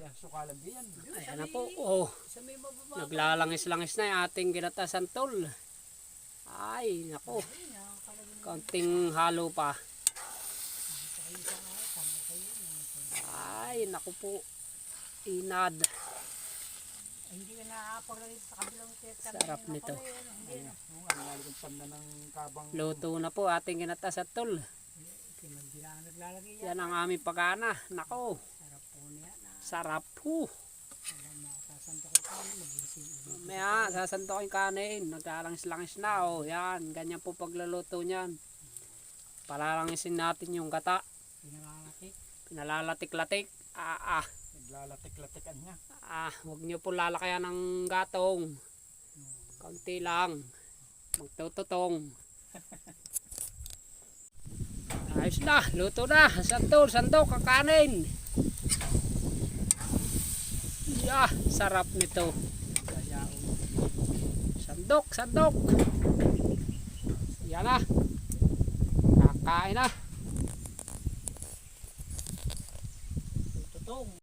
Yan, sukalan din yan. Ayan na po. Oh, naglalangis-langis na yung ating ginatasan tol. Ay, nako. Kaunting halo pa. Ay, naku po. Inad. Ay, Hindi ka nakakapaglalagay sa kabilang. Sarap nito. Luto na po ating ginatasan tol. Yan ang aming pagana. Nako, Sarap po niya na. Sarap po. Mo, sasanto ko yung kanin. Naglalangis-langis na. Oh, yan. Ganyan po pagluluto niyan. Palalangisin natin yung gata. Pinalalaki. Pinalalatik-latik. Ah, ah. Naglalatik-latikan niya. Ah, huwag niyo po lalakayan ng gatong. Kaunti lang. Magtututong. Ayos na, luto na. Sandok, sandok, kakanin. Ah, sarap nito. Sandok, sandok. Yan na. Kakain na. Tutong.